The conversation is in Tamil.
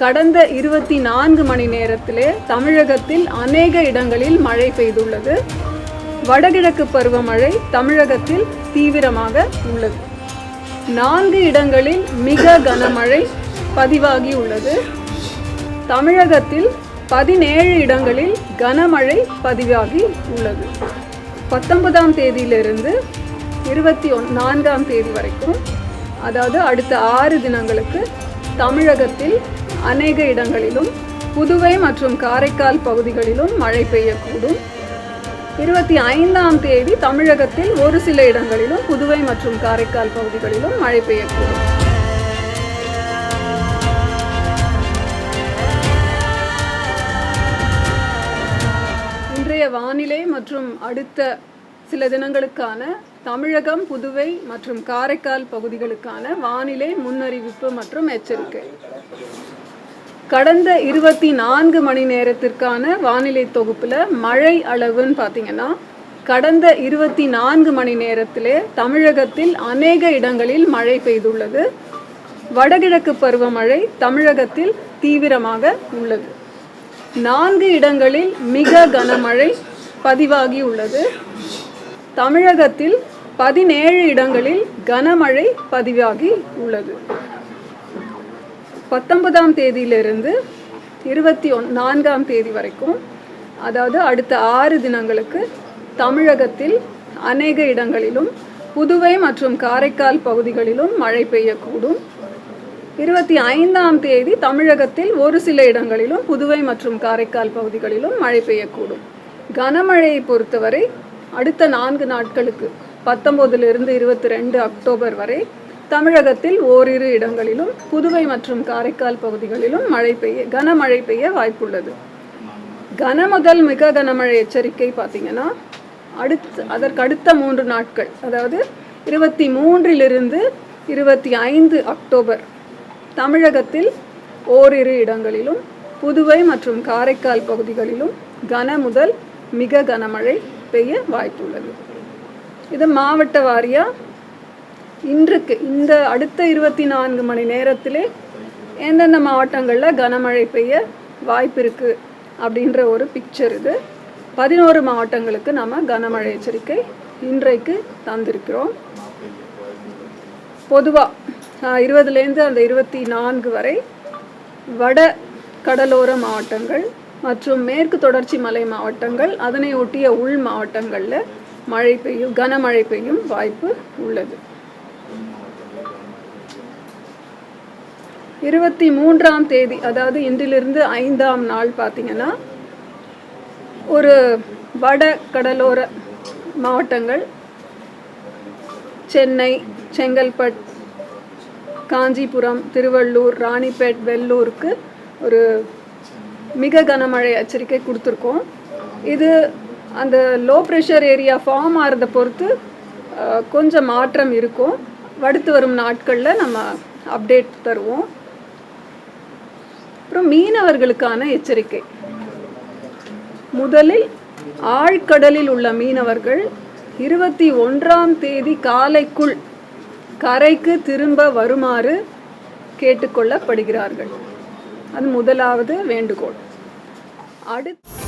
கடந்த இருபத்தி நான்கு மணி நேரத்திலே தமிழகத்தில் அநேக இடங்களில் மழை பெய்துள்ளது. வடகிழக்கு பருவமழை தமிழகத்தில் தீவிரமாக உள்ளது. நான்கு இடங்களில் மிக கனமழை பதிவாகி உள்ளது. தமிழகத்தில் பதினேழு இடங்களில் கனமழை பதிவாகி உள்ளது. பத்தொன்பதாம் தேதியிலிருந்து இருபத்தி ஒன் நான்காம் தேதி வரைக்கும் அதாவது அடுத்த ஆறு தினங்களுக்கு தமிழகத்தில் அநேக இடங்களிலும் புதுவை மற்றும் காரைக்கால் பகுதிகளிலும் மழை பெய்யக்கூடும். இருபத்தி ஐந்தாம் தேதி தமிழகத்தில் ஒரு சில இடங்களிலும் புதுவை மற்றும் காரைக்கால் பகுதிகளிலும் மழை பெய்யக்கூடும். இன்றைய வானிலை மற்றும் அடுத்த சில தினங்களுக்கான தமிழகம் புதுவை மற்றும் காரைக்கால் பகுதிகளுக்கான வானிலை முன்னறிவிப்பு மற்றும் எச்சரிக்கை. கடந்த இருபத்தி நான்கு மணி நேரத்திற்கான வானிலை தொகுப்பில் மழை அளவுன்னு பார்த்தீங்கன்னா கடந்த இருபத்தி நான்கு மணி நேரத்திலே தமிழகத்தில் அநேக இடங்களில் மழை பெய்துள்ளது. வடகிழக்கு பருவமழை தமிழகத்தில் தீவிரமாக உள்ளது. நான்கு இடங்களில் மிக கனமழை பதிவாகி உள்ளது. தமிழகத்தில் பதினேழு இடங்களில் கனமழை பதிவாகி உள்ளது. பத்தொன்பதாம் தேதியிலிருந்து இருபத்தி ஒன் நான்காம் தேதி வரைக்கும் அதாவது அடுத்த ஆறு தினங்களுக்கு தமிழகத்தில் அநேக இடங்களிலும் புதுவை மற்றும் காரைக்கால் பகுதிகளிலும் மழை பெய்யக்கூடும். இருபத்தி ஐந்தாம் தேதி தமிழகத்தில் ஒரு சில இடங்களிலும் புதுவை மற்றும் காரைக்கால் பகுதிகளிலும் மழை பெய்யக்கூடும். கனமழையை பொறுத்தவரை அடுத்த நான்கு நாட்களுக்கு பத்தொம்போதிலிருந்து இருபத்தி ரெண்டு அக்டோபர் வரை தமிழகத்தில் ஓரிரு இடங்களிலும் புதுவை மற்றும் காரைக்கால் பகுதிகளிலும் மழை பெய்ய கனமழை பெய்ய வாய்ப்புள்ளது. கன முதல் மிக கனமழை எச்சரிக்கை பார்த்தீங்கன்னா அடுத்து அதற்கு அடுத்த மூன்று நாட்கள் அதாவது இருபத்தி மூன்றிலிருந்து இருபத்தி ஐந்து அக்டோபர் தமிழகத்தில் ஓரிரு இடங்களிலும் புதுவை மற்றும் காரைக்கால் பகுதிகளிலும் கன முதல் மிக கனமழை பெய்ய வாய்ப்புள்ளது. இது மாவட்ட வாரியாக இன்றைக்கு இந்த அடுத்த இருபத்தி நான்கு மணி நேரத்திலே எந்தெந்த மாவட்டங்களில் கனமழை பெய்ய வாய்ப்பு இருக்குது அப்படின்ற ஒரு பிக்சர் இது. பதினோரு மாவட்டங்களுக்கு நம்ம கனமழை எச்சரிக்கை இன்றைக்கு தந்திருக்கிறோம். பொதுவாக இருபதுலேருந்து அந்த இருபத்தி நான்கு வரை வட கடலோர மாவட்டங்கள் மற்றும் மேற்கு தொடர்ச்சி மலை மாவட்டங்கள் அதனை ஒட்டிய உள் மாவட்டங்களில் மழை பெய்யும் கனமழை பெய்யும் வாய்ப்பு உள்ளது. இருபத்தி மூன்றாம் தேதி அதாவது இன்றிலிருந்து ஐந்தாம் நாள் பார்த்தீங்கன்னா ஒரு வட கடலோர மாவட்டங்கள் சென்னை செங்கல்பட் காஞ்சிபுரம் திருவள்ளூர் ராணிப்பேட் வெள்ளூருக்கு ஒரு மிக கனமழை எச்சரிக்கை கொடுத்துருக்கோம். இது அந்த லோ ப்ரெஷர் ஏரியா ஃபார்ம் ஆகிறத பொறுத்து கொஞ்சம் மாற்றம் இருக்கும். அடுத்து வரும் நாட்களில் நம்ம அப்டேட் தருவோம். அப்புறம் மீனவர்களுக்கான எச்சரிக்கை. முதலில் ஆழ்கடலில் உள்ள மீனவர்கள் இருபத்தி ஒன்றாம் தேதி காலைக்குள் கரைக்கு திரும்ப வருமாறு கேட்டுக்கொள்ளப்படுகிறார்கள். அது முதலாவது வேண்டுகோள். அடுத்து